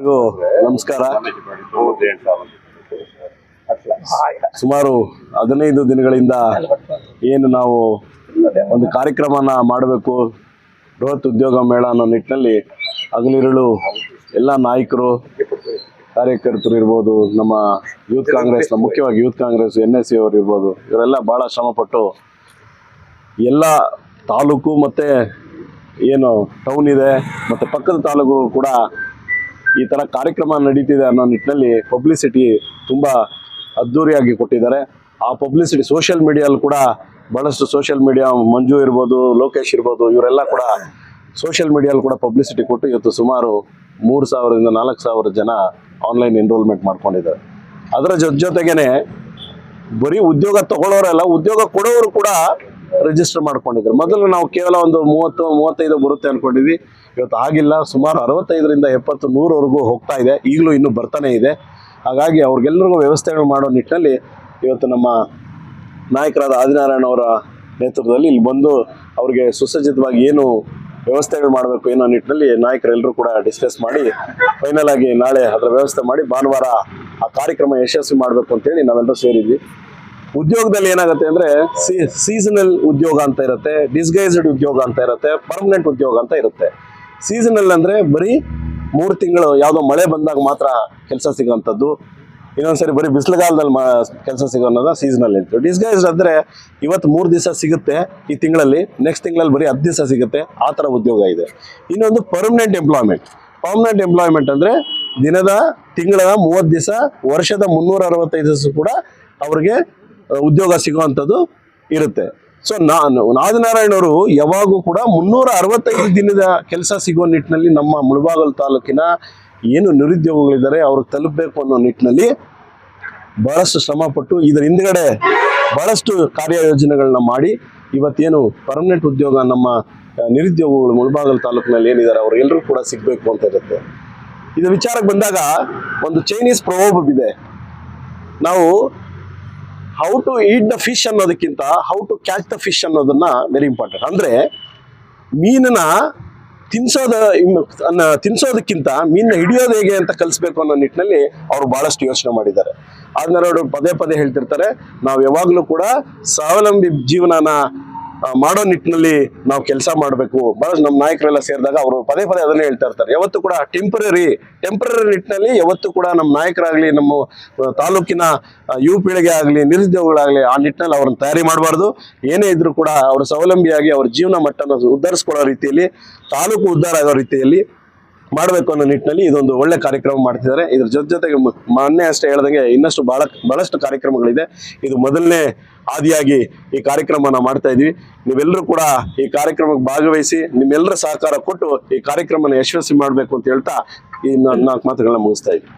ಎಲ್ರಿಗೂ ನಮಸ್ಕಾರ. ಸುಮಾರು ಹದಿನೈದು ದಿನಗಳಿಂದ ಏನು ನಾವು ಒಂದು ಕಾರ್ಯಕ್ರಮನ ಮಾಡಬೇಕು. ಬೃಹತ್ ಉದ್ಯೋಗ ಮೇಳ ಅನ್ನೋ ನಿಟ್ಟಿನಲ್ಲಿ ಹಗಲಿರುಳು ಎಲ್ಲ ನಾಯಕರು, ಕಾರ್ಯಕರ್ತರು ಇರ್ಬೋದು, ನಮ್ಮ ಯೂತ್ ಕಾಂಗ್ರೆಸ್ನ ಮುಖ್ಯವಾಗಿ youth Congress, N S C ಅವರು ಇರ್ಬೋದು, ಇವರೆಲ್ಲ ಭಾಳ ಶ್ರಮಪಟ್ಟು ಎಲ್ಲ ತಾಲೂಕು ಮತ್ತು ಏನು ಟೌನ್ ಇದೆ, ಮತ್ತು ಪಕ್ಕದ ತಾಲೂಕು ಕೂಡ ಈ ಥರ ಕಾರ್ಯಕ್ರಮ ನಡೀತಿದೆ ಅನ್ನೋ ನಿಟ್ಟಿನಲ್ಲಿ ಪಬ್ಲಿಸಿಟಿ ತುಂಬ ಅದ್ಧೂರಿಯಾಗಿ ಕೊಟ್ಟಿದ್ದಾರೆ. ಆ ಪಬ್ಲಿಸಿಟಿ ಸೋಷಿಯಲ್ ಮೀಡಿಯಲ್ಲಿ ಕೂಡ ಭಾಳಷ್ಟು ಸೋಷಿಯಲ್ ಮೀಡಿಯಾ ಮಂಜು ಇರ್ಬೋದು, ಲೋಕೇಶ್ ಇರ್ಬೋದು, ಇವರೆಲ್ಲ ಕೂಡ ಸೋಷಿಯಲ್ ಮೀಡಿಯಲ್ಲಿ ಕೂಡ ಪಬ್ಲಿಸಿಟಿ ಕೊಟ್ಟು ಇವತ್ತು ಸುಮಾರು ಮೂರು ಸಾವಿರದಿಂದ ನಾಲ್ಕು ಸಾವಿರ ಜನ ಆನ್ಲೈನ್ ಎನ್ರೋಲ್ಮೆಂಟ್ ಮಾಡ್ಕೊಂಡಿದ್ದಾರೆ. ಅದರ ಜೊತೆ ಜೊತೆಗೇನೆ ಬರೀ ಉದ್ಯೋಗ ತಗೊಳ್ಳೋರಲ್ಲ, ಉದ್ಯೋಗ ಕೊಡೋರು ಕೂಡ ರಿಜಿಸ್ಟರ್ ಮಾಡ್ಕೊಂಡಿದ್ರು ಮೊದಲು ನಾವು ಕೇವಲ ಒಂದು ಮೂವತ್ತು, ಮೂವತ್ತೈದು ಬರುತ್ತೆ ಅನ್ಕೊಂಡಿದ್ವಿ. ಇವತ್ತು ಆಗಿಲ್ಲ, ಸುಮಾರು ಅರವತ್ತೈದರಿಂದ ಎಪ್ಪತ್ತು, ನೂರವರೆಗೂ ಹೋಗ್ತಾ ಇದೆ. ಈಗಲೂ ಇನ್ನೂ ಬರ್ತಾನೆ ಇದೆ. ಹಾಗಾಗಿ ಅವ್ರಿಗೆಲ್ಲರಿಗೂ ವ್ಯವಸ್ಥೆಗಳು ಮಾಡೋ ನಿಟ್ಟಿನಲ್ಲಿ ಇವತ್ತು ನಮ್ಮ ನಾಯಕರಾದ ಆದಿನಾರಾಯಣ ಅವರ ನೇತೃತ್ವದಲ್ಲಿ ಇಲ್ಲಿ ಬಂದು ಅವ್ರಿಗೆ ಸುಸಜ್ಜಿತವಾಗಿ ಏನು ವ್ಯವಸ್ಥೆಗಳು ಮಾಡಬೇಕು ಏನೋ ನಿಟ್ಟಿನಲ್ಲಿ ನಾಯಕರೆಲ್ಲರೂ ಕೂಡ ಡಿಸ್ಕಸ್ ಮಾಡಿ ಫೈನಲ್ ಆಗಿ ನಾಳೆ ಅದರ ವ್ಯವಸ್ಥೆ ಮಾಡಿ ಭಾನುವಾರ ಆ ಕಾರ್ಯಕ್ರಮ ಯಶಸ್ವಿ ಮಾಡಬೇಕು ಅಂತೇಳಿ ನಾವೆಲ್ಲರೂ ಸೇರಿದ್ವಿ. ಉದ್ಯೋಗದಲ್ಲಿ ಏನಾಗುತ್ತೆ ಅಂದ್ರೆ ಸೀಸನಲ್ ಉದ್ಯೋಗ ಅಂತ ಇರುತ್ತೆ ಡಿಸ್ಗೈಸ್ಡ್ ಉದ್ಯೋಗ ಅಂತ ಇರುತ್ತೆ ಪರ್ಮನೆಂಟ್ ಉದ್ಯೋಗ ಅಂತ ಇರುತ್ತೆ. ಸೀಸನಲ್ ಅಂದ್ರೆ ಬರೀ ಮೂರು ತಿಂಗಳು ಯಾವುದೋ ಮಳೆ ಬಂದಾಗ ಮಾತ್ರ ಕೆಲಸ ಸಿಗೋವಂಥದ್ದು. ಇನ್ನೊಂದ್ಸರಿ ಬರೀ ಬಿಸಿಲುಗಾಲದಲ್ಲಿ ಮಾ ಕೆಲಸ ಸಿಗೋ ಅನ್ನೋದು ಸೀಸನಲ್ ಇತ್ತು. ಡಿಸ್ಗೈಸ್ಡ್ ಅಂದರೆ ಇವತ್ತು ಮೂರು ದಿವಸ ಸಿಗುತ್ತೆ ಈ ತಿಂಗಳಲ್ಲಿ ನೆಕ್ಸ್ಟ್ ತಿಂಗಳಲ್ಲಿ ಬರೀ ಹತ್ತು ದಿವಸ ಸಿಗುತ್ತೆ. ಆ ಥರ ಉದ್ಯೋಗ ಇದೆ. ಇನ್ನೊಂದು ಪರ್ಮನೆಂಟ್ ಎಂಪ್ಲಾಯ್ಮೆಂಟ್ ಪರ್ಮನೆಂಟ್ ಎಂಪ್ಲಾಯ್ಮೆಂಟ್ ಅಂದರೆ ದಿನದ ತಿಂಗಳ ಮೂವತ್ತು ದಿವಸ, ವರ್ಷದ ಮುನ್ನೂರ ಅರವತ್ತೈದು ದಿವಸ ಕೂಡ ಅವ್ರಿಗೆ, ಉದ್ಯೋಗ ಸಿಗುವಂಥದ್ದು ಇರುತ್ತೆ. ಸೊ ನಾನು ನಾದನಾರಾಯಣ ಅವರು ಯಾವಾಗೂ ಕೂಡ ಮುನ್ನೂರ ಅರವತ್ತೈದು ದಿನದ ಕೆಲಸ ಸಿಗೋ ನಿಟ್ಟಿನಲ್ಲಿ ನಮ್ಮ ಮುಳಬಾಗಲ್ ತಾಲೂಕಿನ ಏನು ನಿರುದ್ಯೋಗಿಗಳಿದ್ದಾರೆ, ಅವ್ರಿಗೆ ತಲುಪಬೇಕು ಅನ್ನೋ ನಿಟ್ಟಿನಲ್ಲಿ ಬಹಳಷ್ಟು ಶ್ರಮಪಟ್ಟು ಇದರ ಹಿಂದ್ಗಡೆ ಬಹಳಷ್ಟು ಕಾರ್ಯಯೋಜನೆಗಳನ್ನ ಮಾಡಿ ಇವತ್ತೇನು ಪರ್ಮನೆಂಟ್ ಉದ್ಯೋಗ ನಮ್ಮ ನಿರುದ್ಯೋಗಗಳು ಮುಳಬಾಗಲ್ ತಾಲೂಕಿನಲ್ಲಿ ಏನಿದ್ದಾರೆ ಅವ್ರಿಗೆಲ್ಲರೂ ಕೂಡ ಸಿಗಬೇಕು ಅಂತ ಇರುತ್ತೆ. ಇದು ವಿಚಾರಕ್ಕೆ ಬಂದಾಗ ಒಂದು ಚೈನೀಸ್ ಪ್ರೊವರ್ಬ್ ಇದೆ. ನಾವು how to eat the fish ಅನ್ನೋದಕ್ಕಿಂತ how to catch the fish ಅನ್ನೋದನ್ನ ವೆರಿ ಇಂಪಾರ್ಟೆಂಟ್ ಅಂದ್ರೆ ಮೀನನ್ನ ತಿನ್ಸೋದ ತಿನ್ಸೋದಕ್ಕಿಂತ ಮೀನನ್ನ ಹಿಡಿಯೋದು ಹೇಗೆ ಅಂತ ಕಲಿಸ್ಬೇಕು ಅನ್ನೋ ನಿಟ್ಟಿನಲ್ಲಿ ಅವರು ಬಹಳಷ್ಟು ಯೋಚನೆ ಮಾಡಿದ್ದಾರೆ. ಆದ್ಮೇಲೆ ಅವರು ಪದೇ ಪದೇ ಹೇಳ್ತಿರ್ತಾರೆ, ನಾವು ಯಾವಾಗಲೂ ಕೂಡ ಸ್ವಾವಲಂಬಿ ಜೀವನನ ಮಾಡೋ ನಿಟ್ಟಿನಲ್ಲಿ ನಾವು ಕೆಲಸ ಮಾಡಬೇಕು. ಬಹಳಷ್ಟು ನಮ್ಮ ನಾಯಕರೆಲ್ಲ ಸೇರಿದಾಗ ಅವರು ಪದೇ ಪದೇ ಅದನ್ನೇ ಹೇಳ್ತಾ ಇರ್ತಾರೆ. ಯಾವತ್ತು ಕೂಡ ಟೆಂಪರರಿ ಟೆಂಪರರಿ ನಿಟ್ಟಿನಲ್ಲಿ ಯಾವತ್ತು ಕೂಡ ನಮ್ಮ ನಾಯಕರಾಗ್ಲಿ, ನಮ್ಮ ತಾಲೂಕಿನ ಯು ಪೀಳಿಗೆ ಆಗಲಿ, ನಿರುದ್ಯೋಗಗಳಾಗಲಿ ಆ ನಿಟ್ಟಿನಲ್ಲಿ ಅವ್ರನ್ನ ತಯಾರಿ ಮಾಡಬಾರ್ದು. ಏನೇ ಇದ್ರೂ ಕೂಡ ಅವ್ರ ಸ್ವಾವಲಂಬಿಯಾಗಿ ಅವ್ರ ಜೀವನ ಮಟ್ಟನ ಉದ್ಧರಿಸ್ಕೊಳ್ಳೋ ರೀತಿಯಲ್ಲಿ, ತಾಲೂಕು ಉದ್ಧಾರ ಆಗೋ ರೀತಿಯಲ್ಲಿ ಮಾಡಬೇಕು ಅನ್ನೋ ನಿಟ್ಟಿನಲ್ಲಿ ಇದೊಂದು ಒಳ್ಳೆ ಕಾರ್ಯಕ್ರಮ ಮಾಡ್ತಿದ್ದಾರೆ. ಇದ್ರ ಜೊತೆ ಜೊತೆಗೆ ಮೊನ್ನೆ ಅಷ್ಟೇ ಹೇಳ್ದಂಗೆ ಇನ್ನಷ್ಟು ಬಹಳ ಬಹಳಷ್ಟು ಕಾರ್ಯಕ್ರಮಗಳಿದೆ. ಇದು ಮೊದಲನೇ ಆದಿಯಾಗಿ ಈ ಕಾರ್ಯಕ್ರಮನ ಮಾಡ್ತಾ ಇದ್ವಿ. ನೀವೆಲ್ಲರೂ ಕೂಡ ಈ ಕಾರ್ಯಕ್ರಮಕ್ಕೆ ಭಾಗವಹಿಸಿ ನಿಮ್ಮೆಲ್ಲರ ಸಹಕಾರ ಕೊಟ್ಟು ಈ ಕಾರ್ಯಕ್ರಮನ ಯಶಸ್ವಿ ಮಾಡಬೇಕು ಅಂತ ಹೇಳ್ತಾ ಈ ನಾಲ್ಕು ಮಾತುಗಳನ್ನ ಮುಗಿಸ್ತಾ ಇದ್ವಿ